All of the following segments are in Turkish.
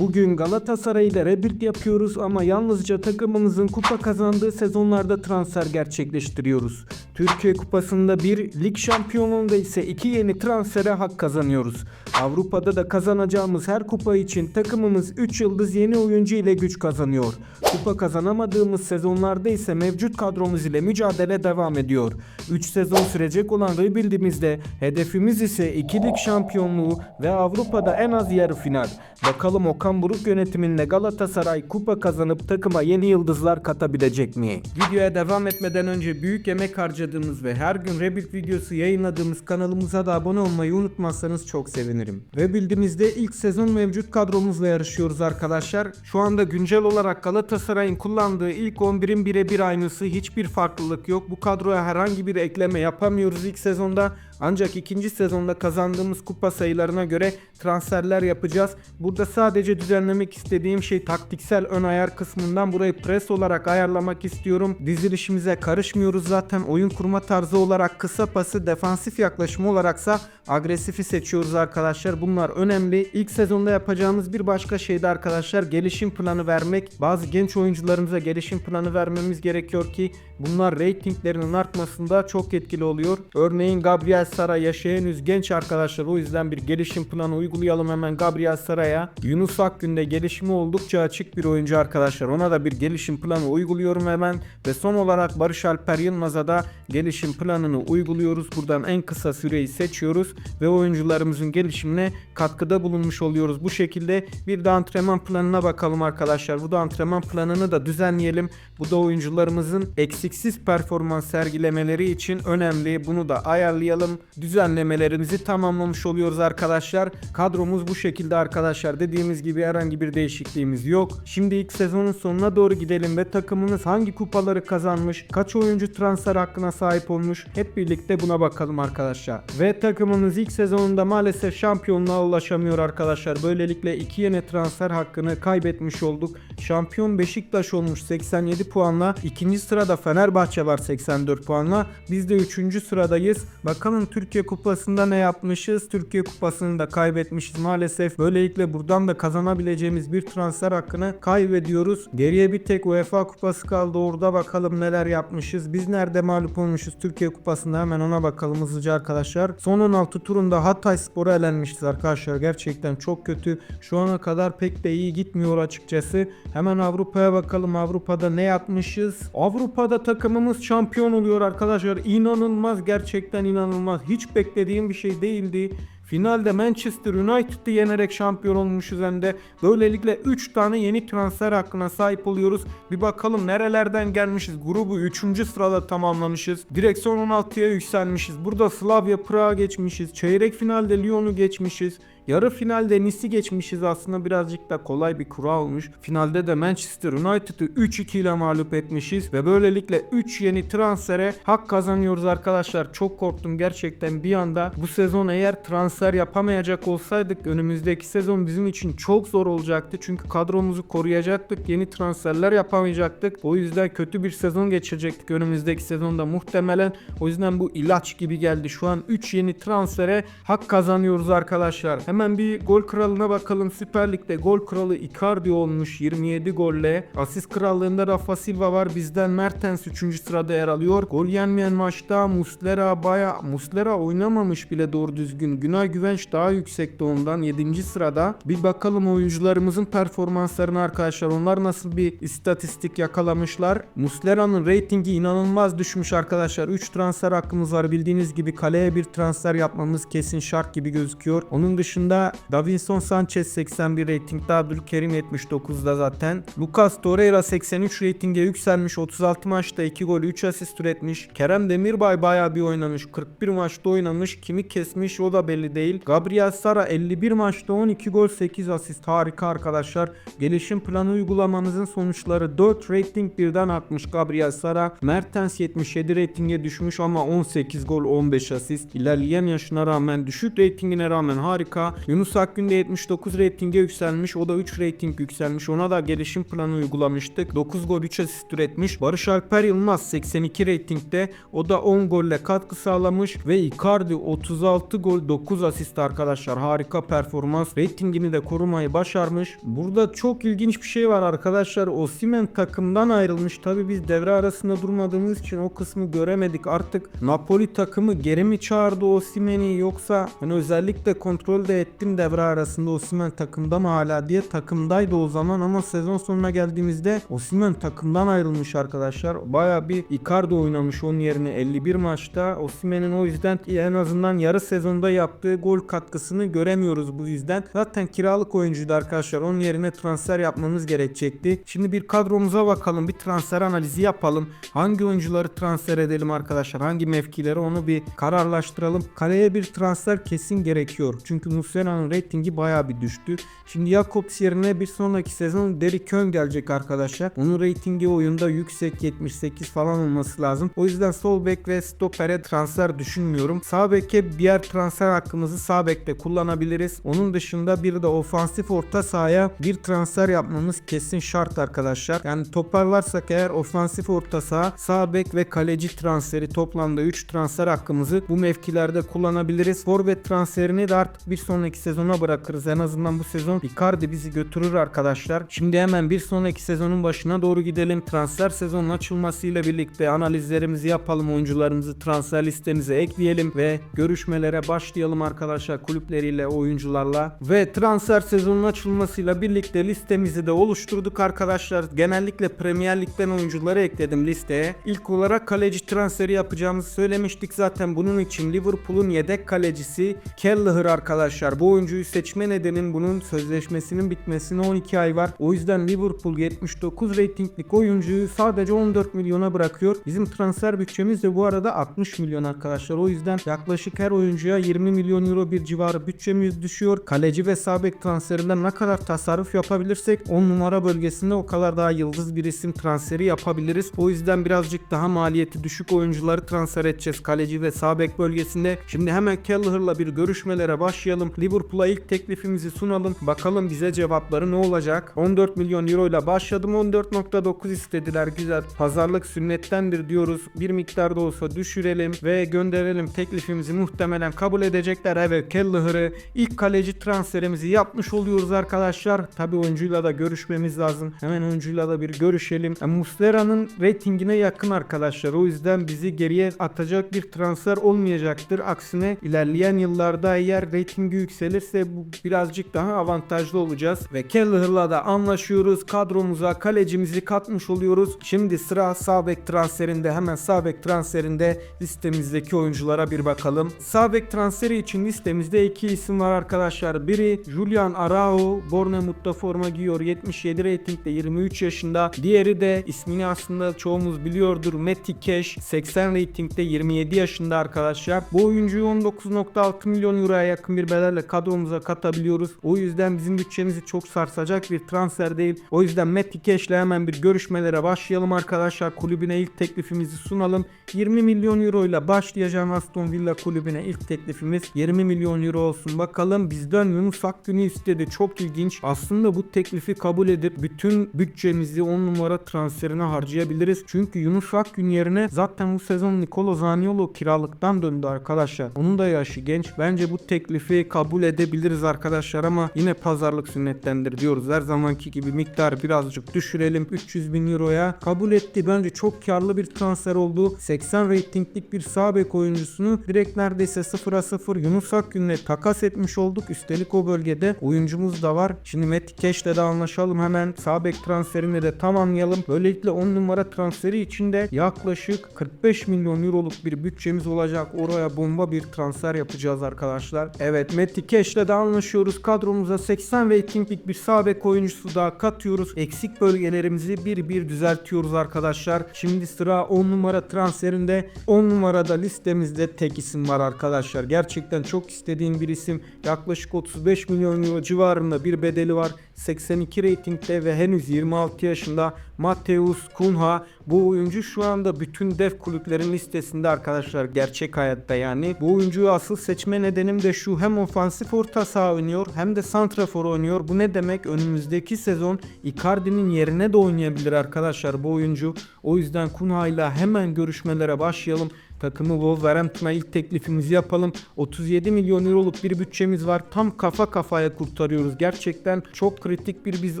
Bugün Galatasaray ile rebuild yapıyoruz ama yalnızca takımımızın kupa kazandığı sezonlarda transfer gerçekleştiriyoruz. Türkiye Kupası'nda bir, lig şampiyonluğunda ise iki yeni transfere hak kazanıyoruz. Avrupa'da da kazanacağımız her kupa için takımımız 3 yıldız yeni oyuncu ile güç kazanıyor. Kupa kazanamadığımız sezonlarda ise mevcut kadromuz ile mücadele devam ediyor. 3 sezon sürecek olan rebuild'imizde hedefimiz ise 2 lig şampiyonluğu ve Avrupa'da en az yarı final. Bakalım Okan Buruk yönetiminde Galatasaray kupa kazanıp takıma yeni yıldızlar katabilecek mi? Videoya devam etmeden önce büyük emek harcadığımız ve her gün Rebuild videosu yayınladığımız kanalımıza da abone olmayı unutmazsanız çok sevinirim. Rebuild'imizde ilk sezon mevcut kadromuzla yarışıyoruz arkadaşlar. Şu anda güncel olarak Galatasaray'ın kullandığı ilk 11'in birebir aynısı hiçbir farklılık yok. Bu kadroya herhangi bir ekleme yapamıyoruz ilk sezonda. Ancak ikinci sezonda kazandığımız kupa sayılarına göre transferler yapacağız. Burada sadece düzenlemek istediğim şey taktiksel ön ayar kısmından burayı pres olarak ayarlamak istiyorum. Dizilişimize karışmıyoruz zaten. Oyun kurma tarzı olarak kısa pası, defansif yaklaşımı olaraksa agresifi seçiyoruz arkadaşlar. Bunlar önemli. İlk sezonda yapacağımız bir başka şey de arkadaşlar gelişim planı vermek. Bazı genç oyuncularımıza gelişim planı vermemiz gerekiyor ki bunlar reytinglerinin artmasında çok etkili oluyor. Örneğin Gabriel Sara yaşı henüz genç arkadaşlar o yüzden bir gelişim planı uygulayalım hemen Gabriel Sara'ya. Yunus Akgün'de gelişimi oldukça açık bir oyuncu arkadaşlar. Ona da bir gelişim planı uyguluyorum hemen. Ve son olarak Barış Alper Yılmaz'a da gelişim planını uyguluyoruz. Buradan en kısa süreyi seçiyoruz ve oyuncularımızın gelişimine katkıda bulunmuş oluyoruz. Bu şekilde bir de antrenman planına bakalım arkadaşlar. Bu da antrenman planını da düzenleyelim. Bu da oyuncularımızın eksiksiz performans sergilemeleri için önemli. Bunu da ayarlayalım. Düzenlemelerimizi tamamlamış oluyoruz arkadaşlar. Kadromuz bu şekilde arkadaşlar. Dediğimiz gibi herhangi bir değişikliğimiz yok. Şimdi ilk sezonun sonuna doğru gidelim ve takımımız hangi kupaları kazanmış, kaç oyuncu transfer hakkına sahip olmuş hep birlikte buna bakalım arkadaşlar. Ve takımımız ilk sezonunda maalesef şampiyonluğa ulaşamıyor arkadaşlar. Böylelikle iki yeni transfer hakkını kaybetmiş olduk. Şampiyon Beşiktaş olmuş 87 puanla. ikinci sırada Fenerbahçe var 84 puanla. Biz de 3. sıradayız. Bakalım Türkiye Kupası'nda ne yapmışız? Türkiye Kupası'nı da kaybetmişiz maalesef. Böylelikle buradan da kazanabileceğimiz bir transfer hakkını kaybediyoruz. Geriye bir tek UEFA Kupası kaldı. Orada bakalım neler yapmışız. Biz nerede mağlup olmuşuz Türkiye Kupası'nda hemen ona bakalım hızlıca arkadaşlar. Son 16 turunda Hatay Spor'a elenmişiz arkadaşlar. Gerçekten çok kötü. Şu ana kadar pek de iyi gitmiyor açıkçası. Hemen Avrupa'ya bakalım. Avrupa'da ne yapmışız? Avrupa'da takımımız şampiyon oluyor arkadaşlar. İnanılmaz gerçekten inanılmaz. Hiç beklediğim bir şey değildi. Finalde Manchester United'ı yenerek şampiyon olmuşuz hem. Böylelikle 3 tane yeni transfer hakkına sahip oluyoruz. Bir bakalım nerelerden gelmişiz. Grubu 3. sırada tamamlamışız. Direkt son 16'ya yükselmişiz. Burada Slavia Prag'a geçmişiz. Çeyrek finalde Lyon'u geçmişiz. Yarı finalde Nice'i geçmişiz aslında birazcık da kolay bir kura olmuş. Finalde de Manchester United'ı 3-2 ile mağlup etmişiz ve böylelikle 3 yeni transfere hak kazanıyoruz arkadaşlar. Çok korktum gerçekten bir anda. Bu sezon eğer transfer yapamayacak olsaydık önümüzdeki sezon bizim için çok zor olacaktı. Çünkü kadromuzu koruyacaktık. Yeni transferler yapamayacaktık. O yüzden kötü bir sezon geçirecektik önümüzdeki sezonda muhtemelen. O yüzden bu ilaç gibi geldi. Şu an 3 yeni transfere hak kazanıyoruz arkadaşlar. Hemen bir gol kralına bakalım. Süper Lig'de gol kralı Icardi olmuş 27 golle. Asist krallığında Rafa Silva var. Bizden Mertens 3. sırada yer alıyor. Gol yenmeyen maçta Muslera baya Muslera oynamamış bile doğru düzgün. Günay Güvenç daha yüksekte ondan 7. sırada. Bir bakalım oyuncularımızın performanslarına arkadaşlar. Onlar nasıl bir istatistik yakalamışlar. Muslera'nın reytingi inanılmaz düşmüş arkadaşlar. 3 transfer hakkımız var. Bildiğiniz gibi kaleye bir transfer yapmamız kesin şart gibi gözüküyor. Onun dışında Davinson Sanchez 81 reytingde Abdülkerim 79'da zaten. Lucas Torreira 83 reytinge yükselmiş. 36 maçta 2 gol 3 asist üretmiş. Kerem Demirbay bayağı bir oynamış. 41 maçta oynamış. Kimi kesmiş o da belli değil. Gabriel Sara 51 maçta 12 gol 8 asist. Harika arkadaşlar. Gelişim planı uygulamanızın sonuçları 4 rating birden artmış Gabriel Sara. Mertens 77 reytinge düşmüş ama 18 gol 15 asist. İlerleyen yaşına rağmen düşük reytingine rağmen harika. Yunus Akgün de 79 reytinge yükselmiş. O da 3 reyting yükselmiş. Ona da gelişim planı uygulamıştık. 9 gol 3 asist üretmiş. Barış Alper Yılmaz 82 reytingde. O da 10 golle katkı sağlamış ve Icardi 36 gol 9 asist arkadaşlar. Harika performans. Reytingini de korumayı başarmış. Burada çok ilginç bir şey var arkadaşlar. Osimhen takımdan ayrılmış. Tabi biz devre arasında durmadığımız için o kısmı göremedik. Artık Napoli takımı geri mi çağırdı Osimhen'i yoksa hani özellikle kontrol ettim devre arasında Osimhen takımda mı hala diye takımdaydı o zaman ama sezon sonuna geldiğimizde Osimhen takımdan ayrılmış arkadaşlar. Baya bir Icardi oynamış onun yerine 51 maçta. Osimhen'in o yüzden en azından yarı sezonda yaptığı gol katkısını göremiyoruz bu yüzden. Zaten kiralık oyuncuydu arkadaşlar. Onun yerine transfer yapmamız gerekecekti. Şimdi bir kadromuza bakalım. Bir transfer analizi yapalım. Hangi oyuncuları transfer edelim arkadaşlar? Hangi mevkileri onu bir kararlaştıralım. Kaleye bir transfer kesin gerekiyor. Çünkü Muslera'nın reytingi bayağı bir düştü. Şimdi Jakobs yerine bir sonraki sezon Derrick Kön gelecek arkadaşlar. Onun reytingi oyunda yüksek 78 falan olması lazım. O yüzden sol bek ve stopere transfer düşünmüyorum. Sağ beke diğer transfer hakkımızı sağ bekte kullanabiliriz. Onun dışında bir de ofansif orta sahaya bir transfer yapmamız kesin şart arkadaşlar. Yani toparlarsak eğer ofansif orta saha, sağ bek ve kaleci transferi toplamda 3 transfer hakkımızı bu mevkilerde kullanabiliriz. Forvet transferini de artık bir sonraki sezona bırakırız. En azından bu sezon Icardi bizi götürür arkadaşlar. Şimdi hemen bir sonraki sezonun başına doğru gidelim. Transfer sezonun açılmasıyla birlikte analizlerimizi yapalım. Oyuncularımızı transfer listemize ekleyelim ve görüşmelere başlayalım arkadaşlar kulüpleriyle, oyuncularla. Ve transfer sezonun açılmasıyla birlikte listemizi de oluşturduk arkadaşlar. Genellikle Premier Lig'den oyuncuları ekledim listeye. İlk olarak kaleci transferi yapacağımızı söylemiştik zaten. Bunun için Liverpool'un yedek kalecisi Kelleher arkadaşlar. Bu oyuncuyu seçme nedenin bunun sözleşmesinin bitmesine 12 ay var. O yüzden Liverpool 79 reytinglik oyuncuyu sadece 14 milyona bırakıyor. Bizim transfer bütçemiz de bu arada 60 milyon arkadaşlar. O yüzden yaklaşık her oyuncuya 20 milyon euro bir civarı bütçemiz düşüyor. Kaleci ve sağ bek transferinden ne kadar tasarruf yapabilirsek 10 numara bölgesinde o kadar daha yıldız bir isim transferi yapabiliriz. O yüzden birazcık daha maliyeti düşük oyuncuları transfer edeceğiz kaleci ve sağ bek bölgesinde. Şimdi hemen Kelleher'la bir görüşmelere başlayalım. Liverpool'a ilk teklifimizi sunalım. Bakalım bize cevapları ne olacak? 14 milyon euro ile başladım. 14.9 istediler. Güzel. Pazarlık sünnettendir diyoruz. Bir miktar da olsa düşürelim ve gönderelim. Teklifimizi muhtemelen kabul edecekler. Evet Kelleher'ı ilk kaleci transferimizi yapmış oluyoruz arkadaşlar. Tabi oyuncuyla da görüşmemiz lazım. Hemen oyuncuyla da bir görüşelim. Yani Muslera'nın reytingine yakın arkadaşlar. O yüzden bizi geriye atacak bir transfer olmayacaktır. Aksine ilerleyen yıllarda eğer reytingi yükselirse bu birazcık daha avantajlı olacağız. Ve Kelleher'la da anlaşıyoruz. Kadromuza kalecimizi katmış oluyoruz. Şimdi sıra sağ transferinde. Hemen sağ transferinde listemizdeki oyunculara bir bakalım. Sağ transferi için listemizde iki isim var arkadaşlar. Biri Julian Arao. Bournemouth'ta forma giyiyor. 77 reytingde 23 yaşında. Diğeri de ismini aslında çoğumuz biliyordur. Matty Cash. 80 reytingde 27 yaşında arkadaşlar. Bu oyuncuyu 19.6 milyon euroya yakın bir bedelle kadromuza katabiliyoruz. O yüzden bizim bütçemizi çok sarsacak bir transfer değil. O yüzden Matty Cash ile hemen bir görüşmelere başlayalım arkadaşlar. Kulübüne ilk teklifimizi sunalım. 20 milyon euro ile başlayacağım Aston Villa kulübüne ilk teklifimiz 20 milyon euro olsun. Bakalım bizden Yunus Akgün'ü istedi. Çok ilginç. Aslında bu teklifi kabul edip bütün bütçemizi 10 numara transferine harcayabiliriz. Çünkü Yunus Akgün yerine zaten bu sezon Nicolo Zaniolo kiralıktan döndü arkadaşlar. Onun da yaşı genç. Bence bu teklifi kabul edebiliriz arkadaşlar ama yine pazarlık sünnettendir diyoruz. Her zamanki gibi miktar birazcık düşürelim. 300 bin euroya kabul etti. Bence çok karlı bir transfer oldu. 80 reytinglik bir sağ bek oyuncusunu direkt neredeyse 0'a 0 Yunus Akgün'le takas etmiş olduk. Üstelik o bölgede oyuncumuz da var. Şimdi Matt Cash'le de anlaşalım hemen. Sağ bek transferini de tamamlayalım. Böylelikle 10 numara transferi için de yaklaşık 45 milyon euroluk bir bütçemiz olacak. Oraya bomba bir transfer yapacağız arkadaşlar. Evet Matty Cash'le de anlaşıyoruz. Kadromuza 80 reytinglik bir sağ bek oyuncusu daha katıyoruz. Eksik bölgelerimizi bir bir düzeltiyoruz arkadaşlar. Şimdi sıra 10 numara transferinde 10 numarada listemizde tek isim var arkadaşlar. Gerçekten çok istediğim bir isim. Yaklaşık 35 milyon euro civarında bir bedeli var. 82 reytingde ve henüz 26 yaşında Mateus Cunha. Bu oyuncu şu anda bütün dev kulüplerin listesinde arkadaşlar gerçek hayatta yani. Bu oyuncuyu asıl seçme nedenim de şu hem ofansif orta saha oynuyor hem de santrafor oynuyor. Bu ne demek? Önümüzdeki sezon Icardi'nin yerine de oynayabilir arkadaşlar bu oyuncu. O yüzden Cunha ile hemen görüşmelere başlayalım. Takımı Wolverhampton'a ilk teklifimizi yapalım. 37 milyon euroluk bir bütçemiz var. Tam kafa kafaya kurtarıyoruz. Gerçekten çok kritik bir biz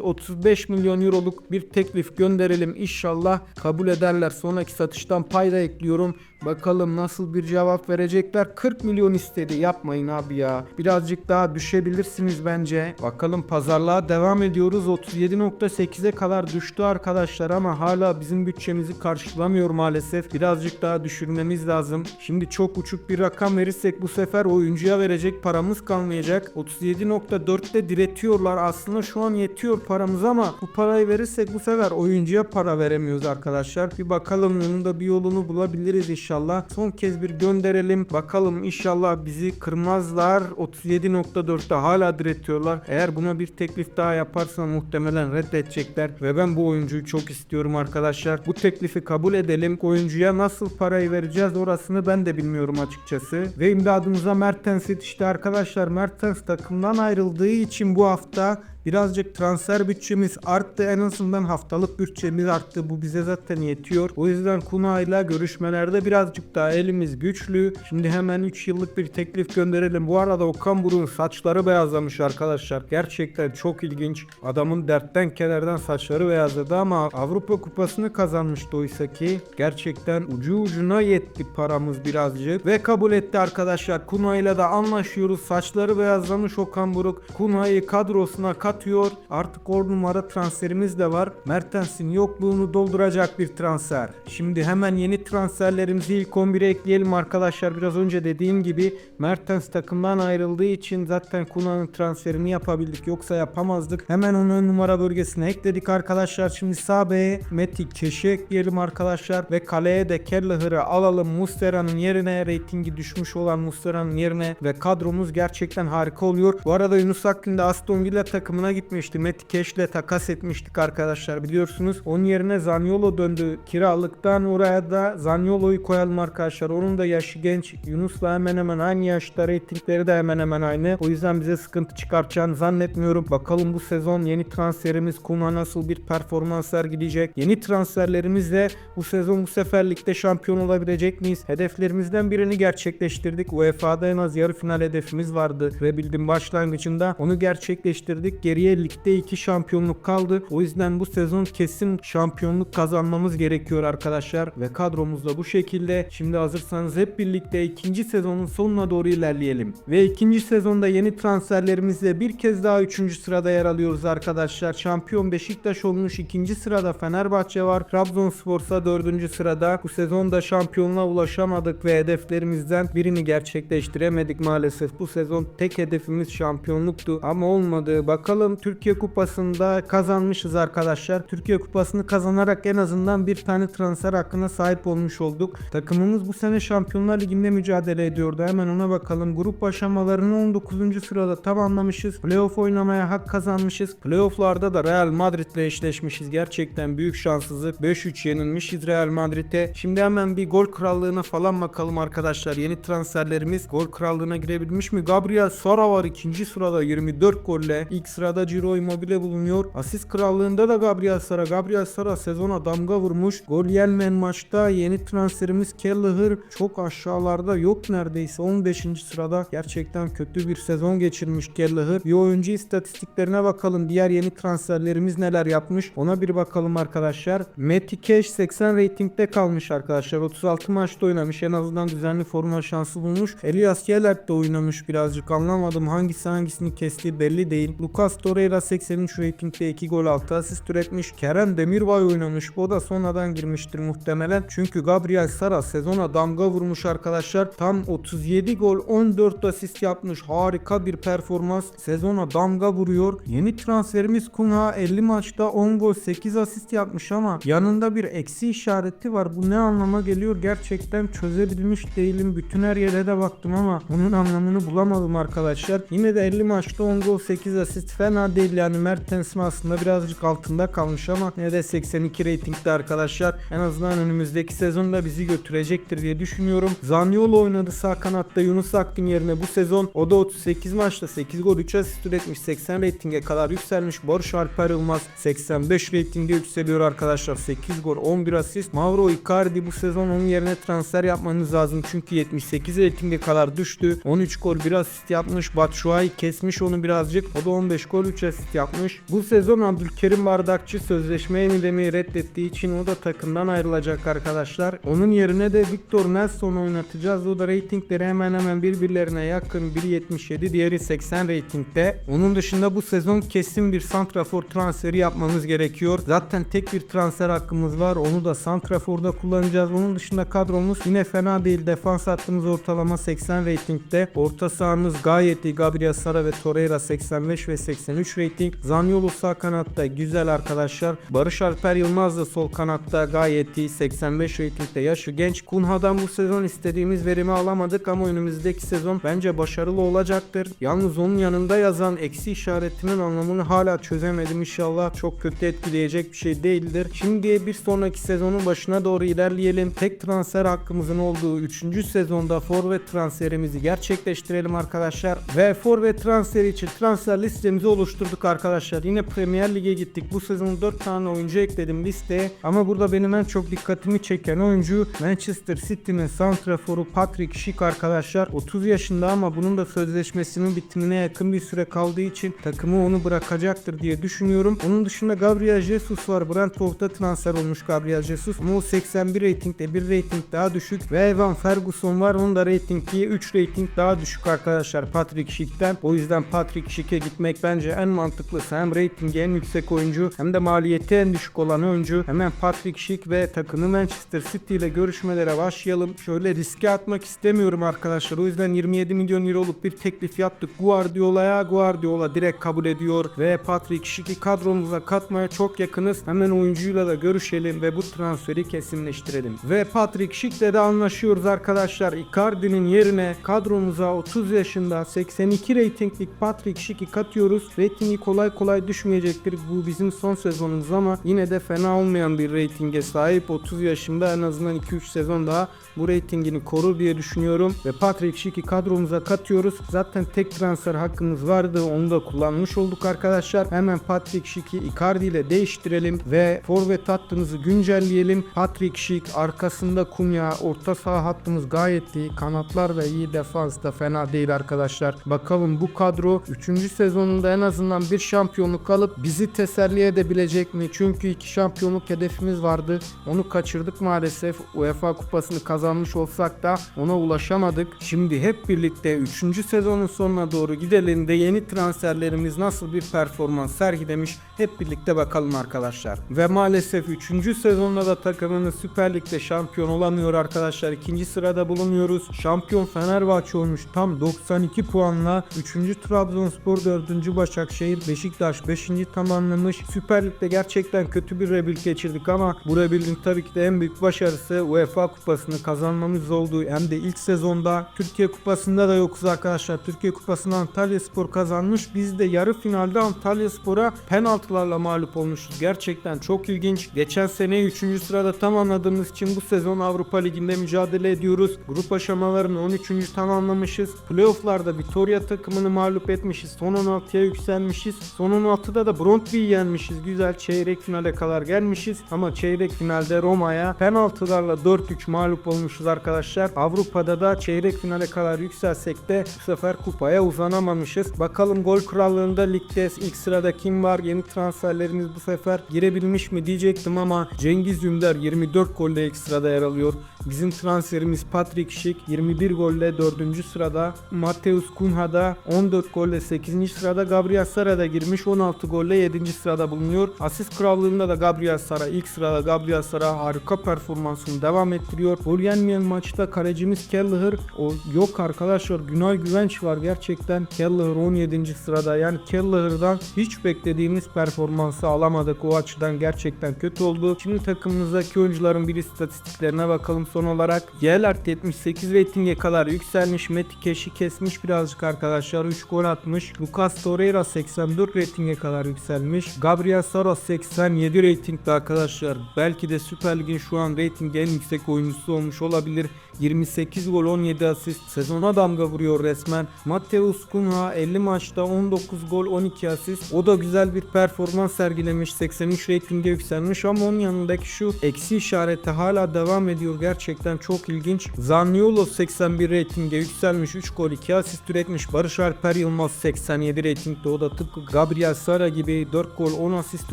35 milyon euroluk bir teklif gönderelim. İnşallah kabul ederler. Sonraki satıştan pay da ekliyorum. Bakalım nasıl bir cevap verecekler. 40 milyon istedi. Yapmayın abi ya. Birazcık daha düşebilirsiniz bence. Bakalım pazarlığa devam ediyoruz. 37.8'e kadar düştü arkadaşlar ama hala bizim bütçemizi karşılamıyor maalesef. Birazcık daha düşürmemiz lazım. Şimdi çok uçuk bir rakam verirsek bu sefer oyuncuya verecek paramız kalmayacak. 37.4'te diretiyorlar. Aslında şu an yetiyor paramız ama bu parayı verirsek bu sefer oyuncuya para veremiyoruz arkadaşlar. Bir bakalım yanında bir yolunu bulabiliriz inşallah. Son kez bir gönderelim. Bakalım inşallah bizi kırmazlar. 37.4'te hala diretiyorlar. Eğer buna bir teklif daha yaparsam muhtemelen reddedecekler ve ben bu oyuncuyu çok istiyorum arkadaşlar. Bu teklifi kabul edelim. Oyuncuya nasıl parayı vereceğiz orasını ben de bilmiyorum açıkçası. Ve imdadımıza Mertens yetişti arkadaşlar. Mertens takımdan ayrıldığı için bu hafta Birazcık transfer bütçemiz arttı. En azından haftalık bütçemiz arttı. Bu bize zaten yetiyor. O yüzden Kuna ile görüşmelerde birazcık daha elimiz güçlü. Şimdi hemen 3 yıllık bir teklif gönderelim. Bu arada Okan Buruk'un saçları beyazlamış arkadaşlar. Gerçekten çok ilginç. Adamın dertten kederden saçları beyazladı ama Avrupa Kupası'nı kazanmıştı oysa ki. Gerçekten ucu ucuna yetti paramız birazcık. Ve kabul etti arkadaşlar. Kuna ile de anlaşıyoruz. Saçları beyazlamış Okan Buruk. Kuna'yı kadrosuna kat atıyor. Artık 10 numara transferimiz de var. Mertens'in yokluğunu dolduracak bir transfer. Şimdi hemen yeni transferlerimizi ilk 11'e ekleyelim arkadaşlar. Biraz önce dediğim gibi Mertens takımdan ayrıldığı için zaten Kuna'nın transferini yapabildik. Yoksa yapamazdık. Hemen onu ön numara bölgesine ekledik arkadaşlar. Şimdi sağ B'ye Metik Keş'i ekleyelim arkadaşlar. Ve kaleye de Kelleher'ı alalım. Mustera'nın yerine reytingi düşmüş olan Mustera'nın yerine ve kadromuz gerçekten harika oluyor. Bu arada Yunus Akgün Aston Villa takımına gitmişti. Meti Keş'le takas etmiştik arkadaşlar biliyorsunuz. Onun yerine Zaniolo döndü. Kiralıktan oraya da Zaniolo'yu koyalım arkadaşlar. Onun da yaşı genç. Yunus'la hemen hemen aynı yaşta. Reytingleri de hemen hemen aynı. O yüzden bize sıkıntı çıkartacağını zannetmiyorum. Bakalım bu sezon yeni transferimiz Kuma nasıl bir performans sergileyecek. Yeni transferlerimizle bu sezon bu sefer ligde şampiyon olabilecek miyiz? Hedeflerimizden birini gerçekleştirdik. UEFA'da en az yarı final hedefimiz vardı. Ve bildiğim başlangıcında onu gerçekleştirdik. Geriye ligde 2 şampiyonluk kaldı. O yüzden bu sezon kesin şampiyonluk kazanmamız gerekiyor arkadaşlar. Ve kadromuz da bu şekilde. Şimdi hazırsanız hep birlikte ikinci sezonun sonuna doğru ilerleyelim. Ve ikinci sezonda yeni transferlerimizle bir kez daha 3. sırada yer alıyoruz arkadaşlar. Şampiyon Beşiktaş olmuş ikinci sırada Fenerbahçe var. Trabzonspor'sa 4. sırada. Bu sezonda şampiyonluğa ulaşamadık ve hedeflerimizden birini gerçekleştiremedik maalesef. Bu sezon tek hedefimiz şampiyonluktu ama olmadı. Bakalım Türkiye Kupası'nda kazanmışız arkadaşlar. Türkiye Kupası'nı kazanarak en azından bir tane transfer hakkına sahip olmuş olduk. Takımımız bu sene Şampiyonlar Ligi'nde mücadele ediyordu. Hemen ona bakalım. Grup aşamalarını 19. sırada tamamlamışız. Playoff oynamaya hak kazanmışız. Playoff'larda da Real Madrid'le eşleşmişiz. Gerçekten büyük şanssızlık. 5-3 yenilmişiz Real Madrid'e. Şimdi hemen bir gol krallığına falan bakalım arkadaşlar. Yeni transferlerimiz gol krallığına girebilmiş mi? Gabriel Sara var ikinci sırada 24 golle. İlk sırada Ciro Immobile bulunuyor. Asist krallığında da Gabriel Sara. Gabriel Sara sezona damga vurmuş. Gol yenmeyen maçta yeni transferimiz Kelleher çok aşağılarda yok neredeyse 15. sırada. Gerçekten kötü bir sezon geçirmiş Kelleher. Bir oyuncu istatistiklerine bakalım. Diğer yeni transferlerimiz neler yapmış. Ona bir bakalım arkadaşlar. Matty Cash 80 reytingde kalmış arkadaşlar. 36 maçta oynamış. En azından düzenli forma şansı bulmuş. Elias Yelert de oynamış birazcık. Anlamadım hangisi hangisini kestiği belli değil. Lucas Torreira 83 reytingde 2 gol 6 asist üretmiş. Kerem Demirbay oynamış. Bu da sonradan girmiştir muhtemelen. Çünkü Gabriel Sara sezona damga vurmuş arkadaşlar. Tam 37 gol 14 asist yapmış. Harika bir performans. Sezona damga vuruyor. Yeni transferimiz Kunha 50 maçta 10 gol 8 asist yapmış ama yanında bir eksi işareti var. Bu ne anlama geliyor gerçekten çözebilmiş değilim. Bütün her yere de baktım ama bunun anlamını bulamadım arkadaşlar. Yine de 50 maçta 10 gol 8 asist fena değil yani Mertens'in aslında birazcık altında kalmış ama yine de 82 reytingde arkadaşlar. En azından önümüzdeki sezonda bizi götürecektir diye düşünüyorum. Zaniolo oynadı sağ kanatta Yunus Akgün yerine bu sezon. O da 38 maçta 8 gol 3 asist üretmiş 80 reytinge kadar yükselmiş. Barış Alper Yılmaz 85 reytingde yükseliyor arkadaşlar. 8 gol 11 asist. Mauro Icardi bu sezon onun yerine transfer yapmanız lazım. Çünkü 78 reytinge kadar düştü. 13 gol 1 asist yapmış. Batshuayi kesmiş onu birazcık. O da 15 gol 3 asist yapmış. Bu sezon Abdülkerim Bardakçı sözleşme yenilemeyi reddettiği için o da takımdan ayrılacak arkadaşlar. Onun yerine de Victor Nelson oynatacağız. O da reytingleri hemen hemen birbirlerine yakın. Biri 77 diğeri 80 reytingde. Onun dışında bu sezon kesin bir santrafor transferi yapmamız gerekiyor. Zaten tek bir transfer hakkımız var. Onu da santraforda kullanacağız. Onun dışında kadromuz yine fena değil. Defans hattımız ortalama 80 reytingde. Orta sahamız gayet iyi. Gabriel Sara ve Torreira 85 ve 83 reyting. Zaniolo sağ kanatta güzel arkadaşlar. Barış Alper Yılmaz da sol kanatta gayet iyi. 85 reytingde yaşı genç. Kunha'dan bu sezon istediğimiz verimi alamadık ama önümüzdeki sezon bence başarılı olacaktır. Yalnız onun yanında yazan eksi işaretinin anlamını hala çözemedim. İnşallah çok kötü etkileyecek bir şey değildir. Şimdi bir sonraki sezonun başına doğru ilerleyelim. Tek transfer hakkımızın olduğu 3. sezonda forvet transferimizi gerçekleştirelim arkadaşlar. Ve forvet transferi için transfer listemizi oluşturduk arkadaşlar. Yine Premier Lig'e gittik. Bu sezon 4 tane oyuncu ekledim listeye. Ama burada benim en çok dikkatimi çeken oyuncu Manchester City'nin santraforu Patrick Schick arkadaşlar. 30 yaşında ama bunun da sözleşmesinin bitimine yakın bir süre kaldığı için takımı onu bırakacaktır diye düşünüyorum. Onun dışında Gabriel Jesus var. Brentford'da transfer olmuş Gabriel Jesus. Ama o 81 reytingde bir reyting daha düşük. Ve Evan Ferguson var. Onun da reytingi 3 reyting daha düşük arkadaşlar Patrick Schick'ten. O yüzden Patrick Schick'e gitmek bence en mantıklısı. Hem reytingi en yüksek oyuncu hem de maliyeti en düşük olan oyuncu. Hemen Patrick Schick ve takımı Manchester City ile görüşmelere başlayalım. Şöyle riske atmak istemiyorum arkadaşlar. O yüzden 27 milyon euroluk bir teklif yaptık Guardiola'ya. Guardiola direkt kabul ediyor ve Patrick Schick'i kadromuza katmaya çok yakınız. Hemen oyuncuyla da görüşelim ve bu transferi kesinleştirelim. Ve Patrick Schick'le de anlaşıyoruz arkadaşlar. Icardi'nin yerine kadromuza 30 yaşında 82 reytinglik Patrick Schick'i katıyoruz. Reytingi kolay kolay düşmeyecektir. Bu bizim son sezonumuz ama yine de fena olmayan bir reytinge sahip. 30 yaşında en azından 2-3 sezon daha bu reytingini korur diye düşünüyorum. Ve Patrick Schick'i kadromuza katıyoruz. Zaten tek transfer hakkımız vardı. Onu da kullanmış olduk arkadaşlar. Hemen Patrick Schick'i Icardi ile değiştirelim ve forvet hattımızı güncelleyelim. Patrick Schick arkasında Kunya orta saha hattımız gayet iyi. Kanatlar ve iyi defans da fena değil arkadaşlar. Bakalım bu kadro 3. sezonunda en azından bir şampiyonluk alıp bizi teselli edebilecek mi? Çünkü iki şampiyonluk hedefimiz vardı. Onu kaçırdık maalesef. UEFA kupasını kazanmış olsak da ona ulaşamadık. Şimdi hep birlikte 3. sezonun sonuna doğru gidelim de yeni transferlerimiz nasıl bir performans sergilemiş hep birlikte bakalım arkadaşlar. Ve maalesef 3. sezonda da takımımız Süper Lig'de şampiyon olamıyor arkadaşlar. 2. sırada bulunuyoruz. Şampiyon Fenerbahçe olmuş tam 92 puanla. 3. Trabzonspor 4. Başakşehir Beşiktaş 5. tamamlamış. Süper Lig'de gerçekten kötü bir rebuild geçirdik ama bu rebuild'in tabii ki de en büyük başarısı UEFA kupasını kazanmamız oldu. Hem de ilk sezonda Türkiye kupasında da yokuz arkadaşlar. Türkiye kupasını Antalya Spor kazanmış. Biz de yarı finalde Antalya Spor'a penaltılarla mağlup olmuşuz. Gerçekten çok ilginç. Geçen sene 3. sırada tamamladığımız için bu sezon Avrupa Ligi'nde mücadele ediyoruz. Grup aşamalarını 13. tamamlamışız. Playoff'larda Vitoria takımını mağlup etmişiz. Son 16'ya yükselmişiz. Son 16'da da Brøndby'yi yenmişiz. Güzel çeyrek finale kadar gelmişiz. Ama çeyrek finalde Roma'ya penaltılarla 4-3 mağlup olmuşuz arkadaşlar. Avrupa'da da çeyrek finale kadar yükselsek de bu sefer kupaya uzanamamışız. Bakalım gol krallığında ligde ilk sırada kim var? Yeni transferlerimiz bu sefer girebilmiş mi diyecektim ama Cengiz Ünder 24 golle ilk sırada yer alıyor. Bizim transferimiz Patrick Schick 21 golle 4. sırada. Mateus Cunha da 14 golle 8. sırada. Gabriel Sara da girmiş 16 golle 7. sırada bulunuyor. Asist krallığında da Gabriel Sara ilk sırada. Gabriel Sara harika performansını devam ettiriyor. Gol yenmeyen maçta kalecimiz Kelleher o yok arkadaşlar. Günay Güvenç var gerçekten. Kelleher 17. sırada. Yani Kelleher'dan hiç beklediğimiz performansı alamadık. O açıdan gerçekten kötü oldu. Şimdi takımımızdaki oyuncuların bir istatistiklerine bakalım. Son olarak Yelert 78 reytinge kadar yükselmiş. Meti Keş'i kesmiş birazcık arkadaşlar. 3 gol atmış. Lucas Torreira 84 reytinge kadar yükselmiş. Gabriel Saros 87 reytingde arkadaşlar. Belki de Süper Lig'in şu an reyting en yüksek oyuncusu olmuş olabilir. 28 gol 17 asist sezona damga vuruyor resmen. Mateus Cunha 50 maçta 19 gol 12 asist. O da güzel bir performans sergilemiş. 83 reytinge yükselmiş ama onun yanındaki şu eksi işareti hala devam ediyor. Gerçekten çok ilginç. Zaniolo 81 reytinge yükselmiş. 3 gol 2 asist üretmiş. Barış Alper Yılmaz 87 reytingde. O da tıpkı Gabriel Sara gibi 4 gol 10 asist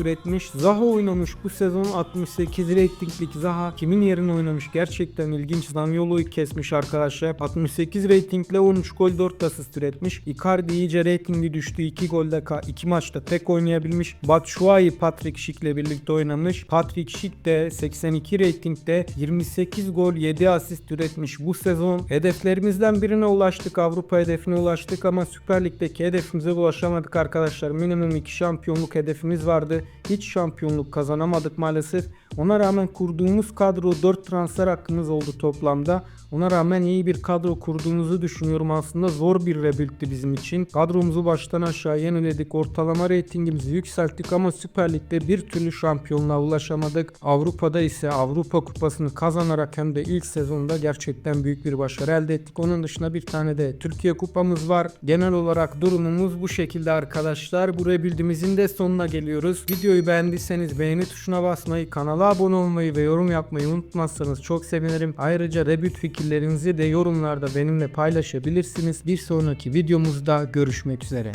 üretmiş. Zaha oynamış bu sezon 68 reytinglik Zaha. Kimin yerine oynamış? Gerçekten ilginç. Zaniolo'yu kesmiş arkadaşlar. 68 reytingle 13 gol 4 asist üretmiş. Icardi iyice reytingi düştü. 2 golde 2 maçta tek oynayabilmiş. Batshuayi Patrick Schick'le birlikte oynamış. Patrick Schick de 82 reytingde 28 gol 7 asist üretmiş. Bu sezon hedeflerimizden birine ulaştık. Avrupa hedefine ulaştık ama Süper Lig'deki hedefimize ulaşamadık arkadaşlar. Minimum 2 şampiyonluk hedefimiz vardı. Hiç şampiyonluk kazanamadık maalesef. Ona rağmen kurduğumuz kadro 4 transfer hakkımız oldu toplamda. Ona rağmen iyi bir kadro kurduğumuzu düşünüyorum aslında. Zor bir rebuild'ti bizim için. Kadromuzu baştan aşağı yeniledik. Ortalama reytingimizi yükselttik ama Süper Lig'de bir türlü şampiyonluğa ulaşamadık. Avrupa'da ise Avrupa Kupası'nı kazanarak hem de ilk sezonda gerçekten büyük bir başarı elde ettik. Onun dışında bir tane de Türkiye Kupamız var. Genel olarak durumumuz bu şekilde arkadaşlar. Bu rebuild'imizin de sonuna geliyoruz. Videoyu beğendiyseniz beğeni tuşuna basmayı, kanala abone olmayı ve yorum yapmayı unutmazsanız çok sevinirim. Ayrıca rebuild fikirlerinizi de yorumlarda benimle paylaşabilirsiniz. Bir sonraki videomuzda görüşmek üzere.